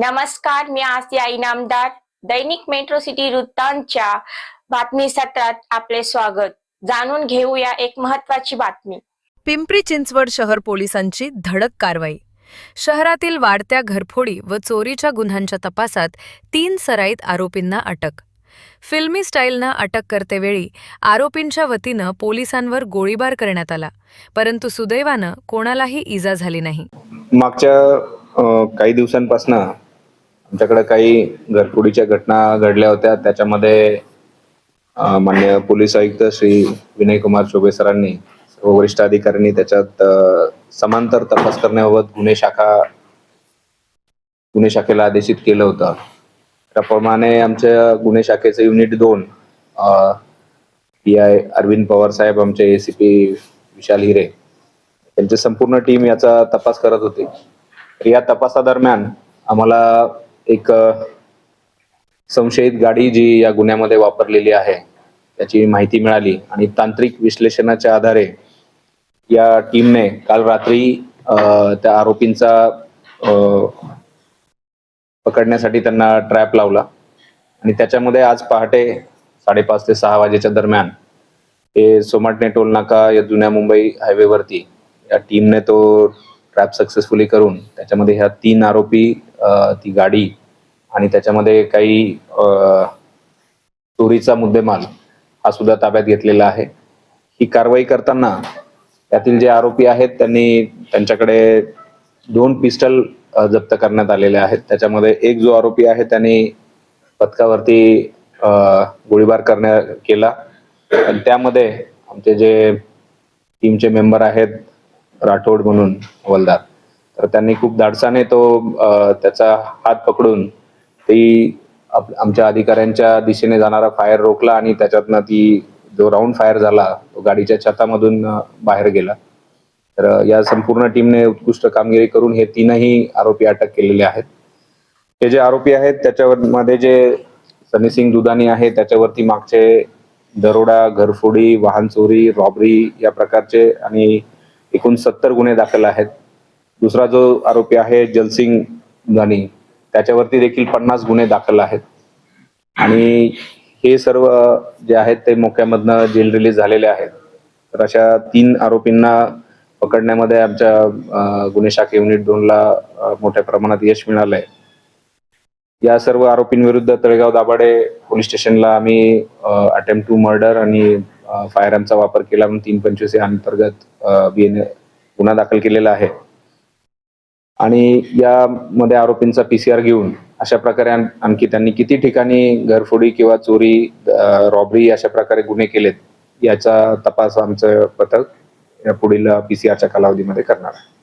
नमस्कार मी आसिया इनामदार दैनिक metro city वृत्तांतच्या बातमी सत्रात आपले स्वागत. जाणून घेऊया एक महत्वाची बातमी. पिंपरी चिंचवड शहर पोलिसांची धडक कारवाई. शहरातील वाढत्या घरफोडी व चोरीच्या गुन्ह्यांच्या तपासात तीन सराईत आरोपींना अटक. फिल्मी स्टाईलनं अटक करतेवेळी आरोपींच्या वतीनं पोलिसांवर गोळीबार करण्यात आला परंतु सुदैवानं कोणालाही इजा झाली नाही. मागच्या काही दिवसांपासून आमच्याकडे काही घरफोडीच्या घटना घडल्या होत्या. त्याच्यामध्ये मान्य पोलीस आयुक्त श्री विनय कुमार चोबे सरांनी सर्व वरिष्ठ अधिकाऱ्यांनी त्याच्यात समांतर तपास करण्याबाबत गुन्हे शाखा गुन्हे शाखेला आदेशित केलं होतं. त्याप्रमाणे आमच्या गुन्हे शाखेचं युनिट दोन पी आय अरविंद पवार साहेब आमचे एसीपी विशाल हिरे त्यांची संपूर्ण टीम याचा तपास करत होती. या तपासादरम्यान आम्हाला एक संशयित गाडी जी या गुन्ह्यामध्ये वापरलेली आहे त्याची माहिती मिळाली आणि तांत्रिक विश्लेषणाच्या आधारे या टीमने काल रात्री त्या आरोपींचा पकडण्यासाठी त्यांना ट्रॅप लावला आणि त्याच्यामध्ये आज पहाटे साडेपाच ते सहा वाजेच्या दरम्यान हे सोमाटणे टोल नाका या जुन्या मुंबई हायवेवरती या टीमने तो ट्रॅप सक्सेसफुली करून त्याच्यामध्ये ह्या तीन आरोपी ती गाडी आणि त्याच्यामध्ये काही चोरीचा मुद्देमाल हा सुद्धा ताब्यात घेतलेला आहे. ही कारवाई करताना त्यातील जे आरोपी आहेत त्यांनी त्यांच्याकडे दोन पिस्टल जप्त करण्यात आलेले आहेत. त्याच्यामध्ये एक जो आरोपी आहे त्यांनी पथकावरती गोळीबार करण्या केला. आणि त्यामध्ये आमचे जे टीमचे मेंबर आहेत राठोड म्हणून हवलदार तर त्यांनी खूप धाडसाने तो त्याचा हात पकडून ती आप- आमच्या अधिकाऱ्यांच्या दिशेने जाणारा फायर रोखला आणि त्याच्यातनं ती जो राऊंड फायर झाला तो गाडीच्या छतामधून बाहेर गेला. तर या संपूर्ण टीमने उत्कृष्ट कामगिरी करून हे तीनही आरोपी अटक केलेले आहेत. हे जे आरोपी आहेत त्याच्यावर मध्ये जे सनी सिंग दुधानी आहे त्याच्यावरती मागचे दरोडा घरफोडी वाहन चोरी रॉबरी या प्रकारचे आणि एकूण सत्तर गुन्हे दाखल आहेत. दुसरा जो आरोपी आहे जलसिंग दुधानी त्याच्यावरती देखील पन्नास गुन्हे दाखल आहेत. आणि हे सर्व जे आहेत ते मोक्यामधनं जेल रिलीज झालेले आहेत. तर अशा तीन आरोपींना पकडण्यामध्ये आमच्या गुन्हे शाखा युनिट दोनला मोठ्या प्रमाणात यश मिळालंय. या सर्व आरोपींविरुद्ध तळेगाव दाभाडे पोलीस स्टेशनला आम्ही अटेम्प्ट टू मर्डर आणि फायर वापर केला म्हणून तीन पंचवीस या अंतर्गत बीएनए गुन्हा दाखल केलेला आहे. आणि यामध्ये आरोपींचा पीसीआर घेऊन अशा प्रकारे आणखी त्यांनी किती ठिकाणी घरफोडी किंवा चोरी रॉबरी अशा प्रकारे गुन्हे केलेत याचा तपास आमचं पथक या पुढील पीसीआरच्या कालावधीमध्ये करणार आहे.